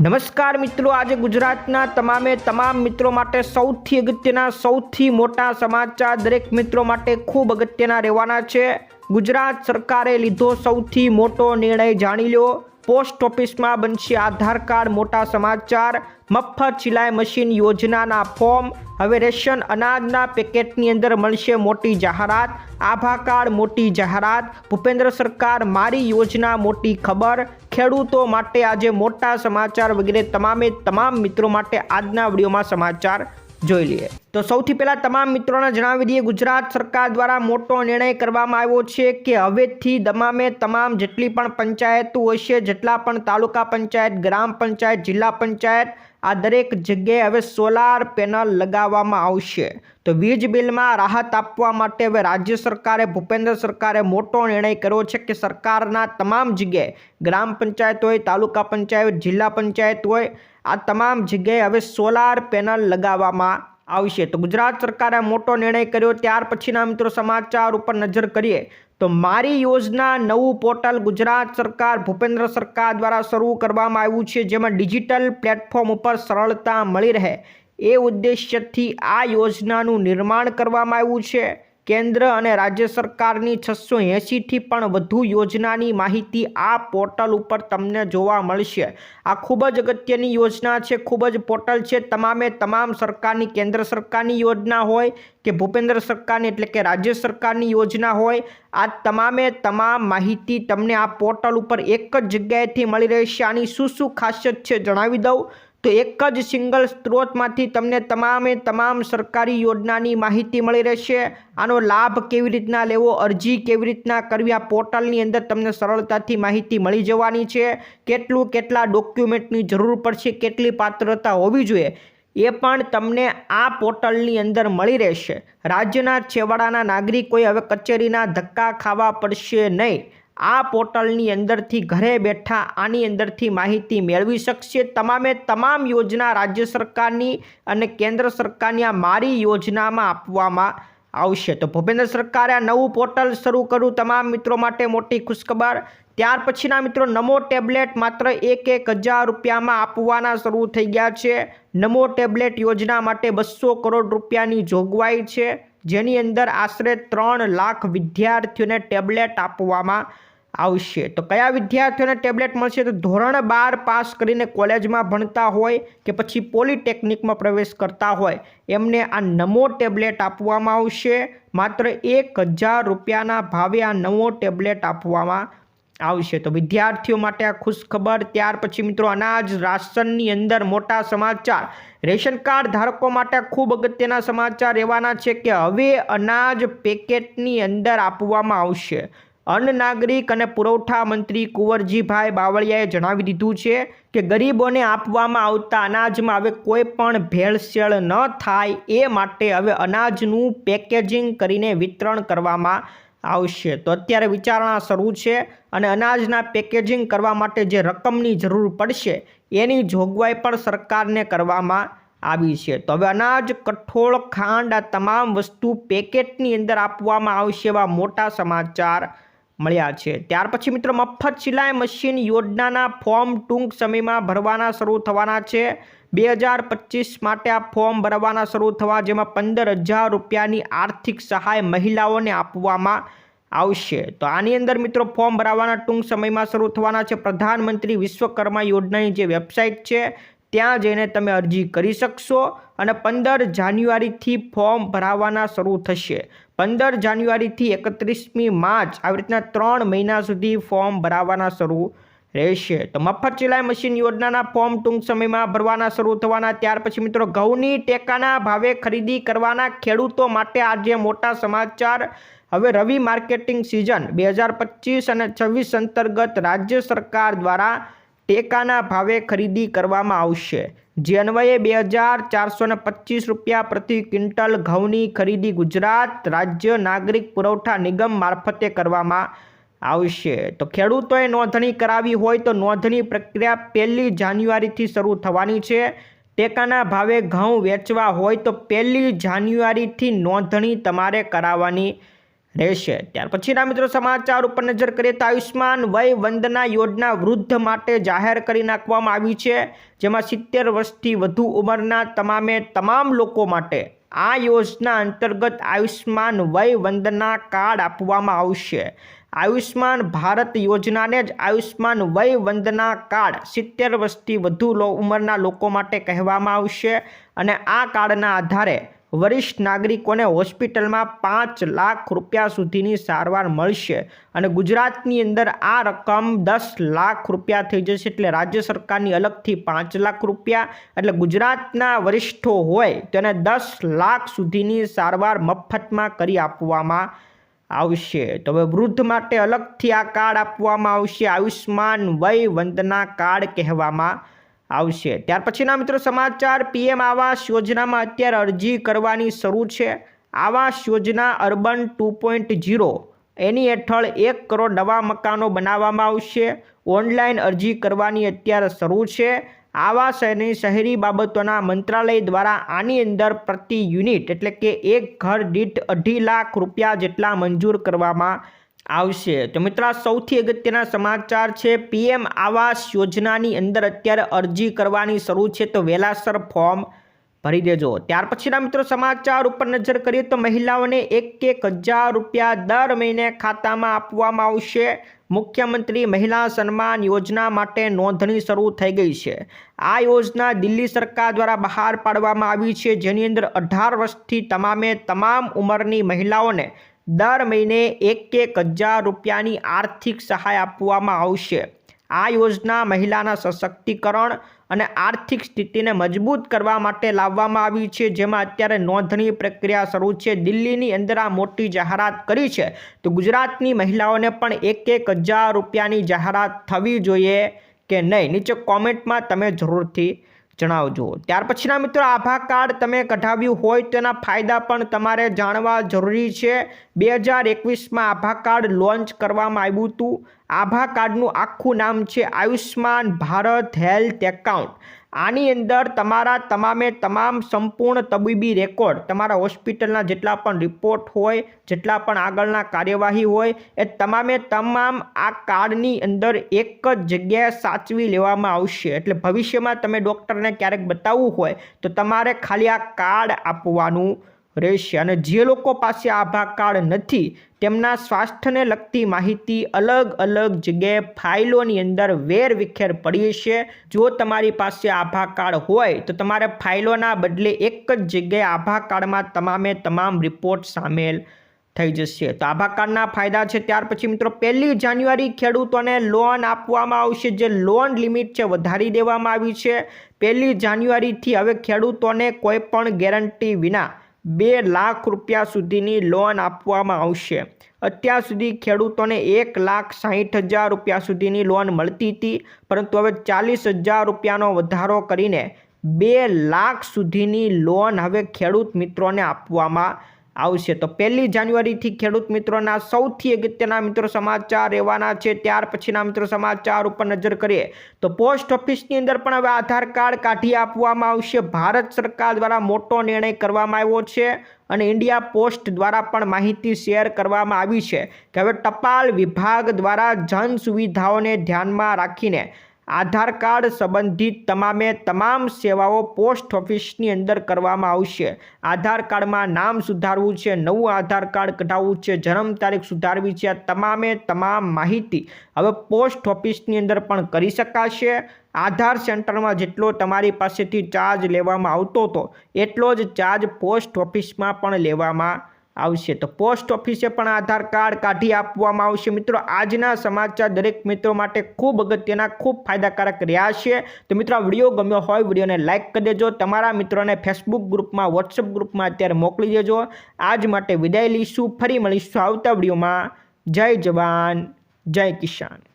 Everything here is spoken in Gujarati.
નમસ્કાર મિત્રો, આજે ગુજરાતના તમામે તમામ મિત્રો માટે સૌથી અગત્યના, સૌથી મોટા સમાચાર દરેક મિત્રો માટે ખૂબ અગત્યના રહેવાના છે. ગુજરાત સરકારે લીધો સૌથી મોટો નિર્ણય જાણી લો. પોસ્ટ ઓફિસમાં બનશે આધાર કાર્ડ, મોટા સમાચાર, મફત સિલાઈ મશીન યોજનાના ફોર્મ. હવે રેશન અનાજના પેકેટની અંદર મળશે મોટી જાહેરાત. આભા કાર્ડ, મોટી જાહેરાત. ભૂપેન્દ્ર સરકાર મારી યોજના, મોટી ખબર. ખેડૂતો માટે આજે મોટા સમાચાર વગેરે. તમામે તમામ મિત્રો માટે આજના વિડીયોમાં સમાચાર. જોઈ લઈએ. તો સૌથી પહેલાં તમામ મિત્રોને જણાવી દઈએ, ગુજરાત સરકાર દ્વારા મોટો નિર્ણય કરવામાં આવ્યો છે કે હવેથી તમામે તમામ જેટલી પણ પંચાયતો હશે, જેટલા પણ તાલુકા પંચાયત, ગ્રામ પંચાયત, જિલ્લા પંચાયત આ દરેક જગ્યાએ હવે સોલાર પેનલ લગાવવામાં આવશે. તો વીજ બિલમાં રાહત આપવા માટે હવે રાજ્ય સરકારે, ભૂપેન્દ્ર સરકારે મોટો નિર્ણય કર્યો છે કે સરકારના તમામ જગ્યાએ, ગ્રામ પંચાયત હોય, તાલુકા પંચાયત, જિલ્લા પંચાયત હોય, આ તમામ જગ્યાએ હવે સોલાર પેનલ લગાવવામાં આવશે. તો ગુજરાત સરકારે મોટો નિર્ણય કર્યો. ત્યાર પછીના મિત્રો સમાચાર ઉપર નજર કરીએ. તો મારી યોજના નવું પોર્ટલ ગુજરાત સરકાર, ભૂપેન્દ્ર સરકાર દ્વારા શરૂ કરવામાં આવ્યું છે, જેમાં ડિજિટલ પ્લેટફોર્મ ઉપર સરળતા મળી રહે. એ ઉદ્દેશ્યથી આ યોજનાનું નિર્માણ કરવામાં આવ્યું છે. કેન્દ્ર અને રાજ્ય સરકારની છસો એંશીથી પણ વધુ યોજનાની માહિતી આ પોર્ટલ ઉપર તમને જોવા મળશે. આ ખૂબ જ અગત્યની યોજના છે, ખૂબ જ પોર્ટલ છે. તમામે તમામ સરકારની, કેન્દ્ર સરકારની યોજના હોય કે ભૂપેન્દ્ર સરકારની એટલે કે રાજ્ય સરકારની યોજના હોય, આ તમામે તમામ માહિતી તમને આ પોર્ટલ ઉપર એક જ જગ્યાએથી મળી રહેશે. આની શું શું ખાસિયત છે જણાવી દઉં. તો એક જ સિંગલ સ્ત્રોતમાંથી તમને તમામે તમામ સરકારી યોજનાની માહિતી મળી રહેશે. આનો લાભ કેવી રીતના લેવો, અરજી કેવી રીતના કરવી, આ પોર્ટલની અંદર તમને સરળતાથી માહિતી મળી જવાની છે. કેટલું કેટલા ડોક્યુમેન્ટની જરૂર પડશે, કેટલી પાત્રતા હોવી જોઈએ, એ પણ તમને આ પોર્ટલની અંદર મળી રહેશે. રાજ્યના છેવાડાના નાગરિકોએ હવે કચેરીના ધક્કા ખાવા પડશે નહીં. આ પોર્ટલની અંદરથી ઘરે બેઠા આની અંદરથી માહિતી મેળવી શકશે. તમામે તમામ યોજના રાજ્ય સરકારની અને કેન્દ્ર સરકારની આ મારી યોજનામાં આપવામાં આવશે. તો ભૂપેન્દ્ર સરકારે આ નવું પોર્ટલ શરૂ કર્યું તમામ મિત્રો માટે મોટી ખુશખબર. ત્યાર પછીના મિત્રો નમો ટેબ્લેટ માત્ર એક એક હજાર રૂપિયામાં આપવાના શરૂ થઈ ગયા છે. નમો ટેબ્લેટ યોજના માટે બસો કરોડ રૂપિયાની જોગવાઈ છે. જેની અંદર આશરે ત્રણ લાખ વિદ્યાર્થીઓને ટેબ્લેટ આપવામાં આવશે. તો કયા વિદ્યાર્થીઓને ટેબ્લેટ મળશે? તો ધોરણ બાર પાસ કરીને કોલેજમાં ભણતા હોય કે પછી પોલિટેકનિકમાં પ્રવેશ કરતા હોય, એમને આ નમો ટેબ્લેટ આપવામાં આવશે. માત્ર એક હજાર રૂપિયાના ભાવે આ નવો ટેબ્લેટ આપવામાં આવશે. તો વિદ્યાર્થીઓ માટે આ ખુશખબર ત્યાર પછી મિત્રો અનાજ રાશનની અંદર મોટા સમાચાર. રેશન કાર્ડ ધારકો માટે ખૂબ અગત્યના સમાચાર રહેવાના છે કે હવે અનાજ પેકેટની અંદર આપવામાં આવશે. અન્ન નાગરિક અને પુરવઠા મંત્રી કુંવરજીભાઈ બાવળિયાએ જણાવી દીધું છે કે ગરીબોને આપવામાં આવતા અનાજમાં હવે કોઈ પણ ભેળસેળ ન થાય એ માટે હવે અનાજનું પેકેજિંગ કરીને વિતરણ કરવામાં આવશે. તો અત્યારે વિચારણા શરૂ છે અને અનાજના પેકેજિંગ કરવા માટે જે રકમની જરૂર પડશે, એની જોગવાઈ પણ સરકારને કરવામાં આવી છે. તો હવે અનાજ, કઠોળ, ખાંડ આ તમામ વસ્તુ પેકેટની અંદર આપવામાં આવશે એવા મોટા સમાચાર મળ્યા છે. ત્યાર પછી મિત્રો મફત સિલાઈ મશીન યોજનાના ફોર્મ ટૂંક સમયમાં ભરવાના શરૂ થવાના છે. બે હજાર પચીસ માટે આ ફોર્મ ભરવાના શરૂ થવા જેમાં પંદર હજાર રૂપિયાની આર્થિક સહાય મહિલાઓને આપવામાં આવશે. તો આની અંદર મિત્રો ફોર્મ ભરાવાના ટૂંક સમયમાં શરૂ થવાના છે. પ્રધાનમંત્રી વિશ્વકર્મા યોજનાની જે વેબસાઇટ છે, ત્યાં જઈને તમે અરજી કરી શકશો અને પંદર જાન્યુઆરીથી ફોર્મ ભરાવાના શરૂ થશે. પંદર જાન્યુઆરીથી એકત્રીસમી માર્ચ આવી રીતના ત્રણ મહિના સુધી ફોર્મ ભરાવાના શરૂ રહેશે. તો મફત સિલાઈ મશીન યોજનાના ફોર્મ ટૂંક સમયમાં ભરવાના શરૂ થવાના. ત્યાર પછી મિત્રો ઘઉંની ટેકાના ભાવે ખરીદી કરવાના ખેડૂતો માટે આજે મોટા સમાચાર. હવે રવિ માર્કેટિંગ સિઝન બે હજાર પચીસ અને છવ્વીસ અંતર્ગત રાજ્ય સરકાર દ્વારા ટેકાના ભાવે ખરીદી કરવામાં આવશે. જે બે હજાર ચારસો ને પચીસ રૂપિયા પ્રતિ ક્વિન્ટલ ઘઉંની ખરીદી ગુજરાત રાજ્ય નાગરિક પુરવઠા નિગમ મારફતે કરવામાં આવશે. તો ખેડૂતોએ નોંધણી કરાવી હોય તો નોંધણી પ્રક્રિયા પહેલી જાન્યુઆરીથી શરૂ થવાની છે. ટેકાના ભાવે ઘઉં વેચવા હોય તો પહેલી જાન્યુઆરીથી નોંધણી તમારે કરાવવાની રહેશે. ત્યાર પછીના મિત્રો સમાચાર ઉપર નજર કરીએ તો આયુષ્માન વય વંદના યોજના વૃદ્ધ માટે જાહેર કરી નાખવામાં આવી છે. જેમાં સિત્તેર વર્ષથી વધુ ઉંમરના તમામે તમામ લોકો માટે આ યોજના અંતર્ગત આયુષ્માન વય વંદના કાર્ડ આપવામાં આવશે. આયુષ્માન ભારત યોજનાને જ આયુષ્માન વય વંદના કાર્ડ સિત્તેર વર્ષથી વધુ ઉંમરના લોકો માટે કહેવામાં આવશે. અને આ કાર્ડના આધારે વરિષ્ઠ નાગરિકોને હોસ્પિટલમાં પાંચ લાખ રૂપિયા સુધીની સારવાર મળશે અને ગુજરાતની અંદર આ રકમ દસ લાખ રૂપિયા થઈ જશે એટલે રાજ્ય સરકારની અલગથી પાંચ લાખ રૂપિયા. એટલે ગુજરાતના વરિષ્ઠો હોય તેને દસ લાખ સુધીની સારવાર મફતમાં કરી આપવામાં આવશે. તો હવે વૃદ્ધ માટે અલગથી આ કાર્ડ આપવામાં આવશે. આયુષ્માન વય વંદના કાર્ડ કહેવામાં આવશે. ત્યાર પછીના મિત્રો સમાચાર, પીએમ આવાસ યોજનામાં અત્યારે અરજી કરવાની શરૂ છે. Awas Yojana urban two point zero. એની હેઠળ એક કરોડ નવા મકાનો બનાવવામાં આવશે. ઓનલાઈન અરજી કરવાની અત્યારે શરૂ છે. આવાસ અને શહેરી બાબતોના મંત્રાલય દ્વારા આની અંદર પ્રતિ યુનિટ, એટલે કે એક ઘર દીઠ અઢી લાખ રૂપિયા જેટલા મંજૂર કરવામાં આવશે. તો મિત્રો સૌથી અગત્યના સમાચાર છે, પીએમ આવાસ યોજનાની અંદર અત્યારે અરજી કરવાની શરૂ છે, તો વેલાસર ફોર્મ ભરી દેજો. ત્યાર પછીના મિત્રો, સમાચાર ઉપર નજર કરીએ તો મહિલાઓને એક એક હજાર રૂપિયા દર મહિને ખાતામાં આપવામાં આવશે. મુખ્યમંત્રી મહિલા સન્માન યોજના માટે નોંધણી શરૂ થઈ ગઈ છે. આ યોજના દિલ્હી સરકાર દ્વારા બહાર પાડવામાં આવી છે. જેની અંદર અઢાર વર્ષથી તમામે તમામ ઉંમરની મહિલાઓને દર મહિને એક એક હજાર રૂપિયાની આર્થિક સહાય આપવામાં આવશે. આ યોજના મહિલાના સશક્તિકરણ અને આર્થિક સ્થિતિને મજબૂત કરવા માટે લાવવામાં આવી છે. જેમાં અત્યારે નોંધણી પ્રક્રિયા શરૂ છે. દિલ્હીની અંદર આ મોટી જાહેરાત કરી છે. તો ગુજરાતની મહિલાઓને પણ એક એક હજાર રૂપિયાની જાહેરાત થવી જોઈએ કે નહીં? નીચે કોમેન્ટમાં તમે જરૂરથી જણાવજો. ત્યાર પછીના મિત્રો, આભા કાર્ડ તમે કઢાવ્યું હોય તેના ફાયદા પણ તમારે જાણવા જરૂરી છે. બે હજાર એકવીસમાં આભા કાર્ડ લોન્ચ કરવામાં આવ્યું હતું. આભા કાર્ડનું આખું નામ છે આયુષ્માન ભારત હેલ્થ એકાઉન્ટ. આની અંદર તમારા તમામે તમામ સંપૂર્ણ તબીબી રેકોર્ડ, તમારા હોસ્પિટલના જેટલા પણ રિપોર્ટ હોય, જેટલા પણ આગળના કાર્યવાહી હોય, એ તમામે તમામ આ કાર્ડની અંદર એક જ જગ્યાએ સાચવી લેવામાં આવશે. એટલે ભવિષ્યમાં તમે ડૉક્ટરને ક્યારેક બતાવવું હોય, તો તમારે ખાલી આ કાર્ડ આપવાનું રહેશે અને જે લોકો પાસે આભા કાર્ડ નથી, તેમના સ્વાસ્થ્યને લગતી માહિતી અલગ અલગ જગ્યાએ ફાઇલોની અંદર વેર વિખેર પડી છે. જો તમારી પાસે આભા કાર્ડ હોય, તો તમારે ફાઇલોના બદલે એક જ જગ્યાએ આભા કાર્ડમાં તમામે તમામ રિપોર્ટ સામેલ થઈ જશે. તો આભા કાર્ડના ફાયદા છે. ત્યાર પછી મિત્રો, પહેલી જાન્યુઆરી ખેડૂતોને લોન આપવામાં આવશે, જે લોન લિમિટ છે, વધારી દેવામાં આવી છે. પહેલી જાન્યુઆરીથી હવે ખેડૂતોને કોઈ પણ ગેરંટી વિના બે લાખ રૂપિયા સુધીની લોન આપવામાં આવશે. અત્યાર સુધી ખેડૂતોને એક લાખ સાહીઠ હજાર રૂપિયા સુધીની લોન મળતી હતી, પરંતુ હવે ચાલીસ હજાર રૂપિયાનો વધારો કરીને બે લાખ સુધીની લોન હવે ખેડૂત મિત્રોને આપવામાં આવશે. તો પહેલી જાન્યુઆરીથી ખેડૂત મિત્રોના સૌથી અગત્યના મિત્રો સમાચાર રહેવાના છે. ત્યાર પછીના મિત્રો સમાચાર ઉપર નજર કરીએ તો પોસ્ટ ઓફિસની અંદર પણ હવે આધાર કાર્ડ કાઢી આપવામાં આવશે. ભારત સરકાર દ્વારા મોટો નિર્ણય કરવામાં આવ્યો છે અને ઇન્ડિયા પોસ્ટ દ્વારા પણ માહિતી શેર કરવામાં આવી છે કે હવે ટપાલ વિભાગ દ્વારા જન સુવિધાઓને ધ્યાનમાં રાખીને આધાર કાર્ડ સંબંધિત તમામે તમામ સેવાઓ પોસ્ટ ઓફિસની અંદર કરવામાં આવશે. આધાર કાર્ડમાં નામ સુધારવું છે, નવું આધાર કાર્ડ કઢાવવું છે, જન્મ તારીખ સુધારવી છે તમામે તમામ માહિતી હવે પોસ્ટ ઓફિસની અંદર પણ કરી શકાશે. આધાર સેન્ટરમાં જેટલો તમારી પાસેથી ચાર્જ લેવામાં આવતો હતો, એટલો જ ચાર્જ પોસ્ટ ઓફિસમાં પણ લેવામાં આવશે. તો પોસ્ટ ઓફિસે પણ આધાર કાર્ડ કાઢી આપવામાં આવશે. મિત્રો, આજના સમાચાર દરેક મિત્રો માટે ખૂબ અગત્યના, ખૂબ ફાયદાકારક રહ્યા છે. તો મિત્રો વીડિયો ગમ્યો હોય, વિડીયોને લાઇક કરી દેજો. તમારા મિત્રોને ફેસબુક ગ્રુપમાં વોટ્સઅપ ગ્રુપમાં અત્યારે મોકલી દેજો. આજ માટે વિદાય લઈશું. ફરી મળીશું આવતા વિડીયોમાં. જય જવાન, જય કિસાન.